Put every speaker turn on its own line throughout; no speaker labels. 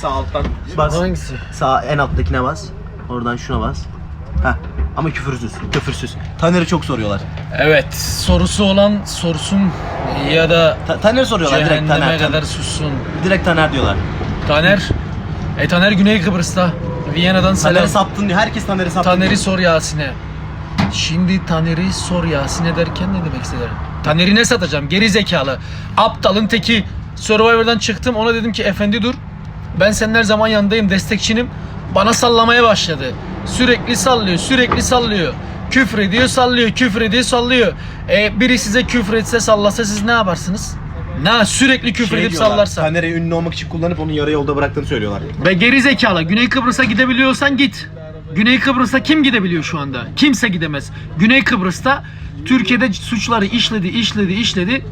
Sağ alttan bas.
Hangisi?
Sağ en alttakine bas. Oradan şuna bas. Heh. Ama küfürsüz. Küfürsüz. Taner'i çok soruyorlar.
Evet, sorusu olan sorsun ya da
Ta- Taner soruyorlar direkt
cehenneme
Taner.
kadar sussun.
Direkt Taner diyorlar.
Taner, e Taner Güney Kıbrıs'ta. Viyana'dan selam.
Taner'i sattın diyor. Herkes Taner'i sattı.
Taner'i sor Yasin'e. Şimdi Taner'i sor Yasin'e derken ne demek istedim? Taner'i ne satacağım? Geri zekalı. Aptalın teki. Survivor'dan çıktım ona dedim ki efendi dur. Ben senin her zaman yanındayım destekçinim. Bana sallamaya başladı. Sürekli sallıyor, sürekli sallıyor. Küfür ediyor, sallıyor, küfür ediyor, sallıyor. E, biri size küfür etse, sallasa siz ne yaparsınız? Ne sürekli küfür
Şey
edip
diyorlar,
sallarsa.
Taner'i ünlü olmak için kullanıp onu yarı yolda bıraktığını söylüyorlar.
Ve geri zekalı. Güney Kıbrıs'a gidebiliyorsan git. Güney Kıbrıs'a kim gidebiliyor şu anda? Kimse gidemez. Güney Kıbrıs'ta Türkiye'de suçları işledi, işledi, işledi.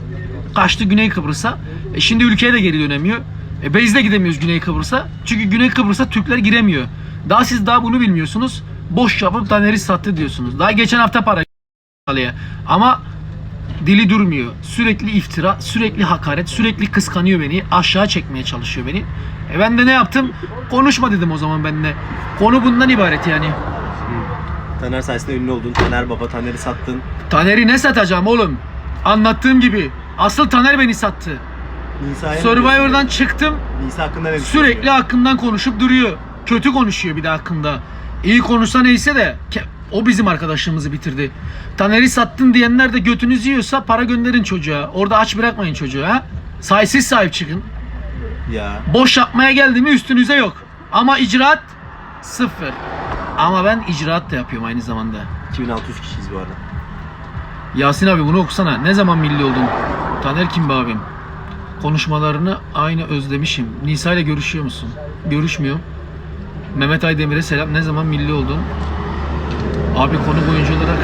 Kaçtı Güney Kıbrıs'a. E şimdi ülkeye de geri dönemiyor. E biz de gidemiyoruz Güney Kıbrıs'a. Çünkü Güney Kıbrıs'a Türkler giremiyor. Daha siz daha bunu bilmiyorsunuz. Boş yapıp Taner'i sattı diyorsunuz. Daha geçen hafta para. Ama dili durmuyor. Sürekli iftira, sürekli hakaret, sürekli kıskanıyor beni. Aşağı çekmeye çalışıyor beni. E ben de ne yaptım? Konuşma dedim o zaman ben de. Konu bundan ibaret yani.
Taner sayesinde ünlü oldun. Taner baba Taner'i sattın.
Taner'i ne satacağım oğlum? Anlattığım gibi. Asıl Taner beni sattı.
Nisa'ya
Survivor'dan çıktım.
Nisa hakkında ne
Sürekli hakkından konuşup duruyor. Kötü konuşuyor bir de hakkında. İyi konuşsa neyse de ke- o bizim arkadaşlığımızı bitirdi. Taner'i sattın diyenler de götünüzü yiyorsa para gönderin çocuğa. Orada aç bırakmayın çocuğu ha. Sahipsiz sahip çıkın.
Ya.
Boş yapmaya geldi mi üstünüze yok. Ama icraat sıfır. Ama ben icraat da yapıyorum aynı zamanda.
2600 kişiyiz bu arada.
Yasin abi bunu okusana. Ne zaman milli oldun? Taner kim be abim? Konuşmalarını aynı özlemişim. Nisa ile görüşüyor musun? Görüşmüyorum. Mehmet Aydemir'e selam. Ne zaman milli oldun? Abi konu oyuncu olarak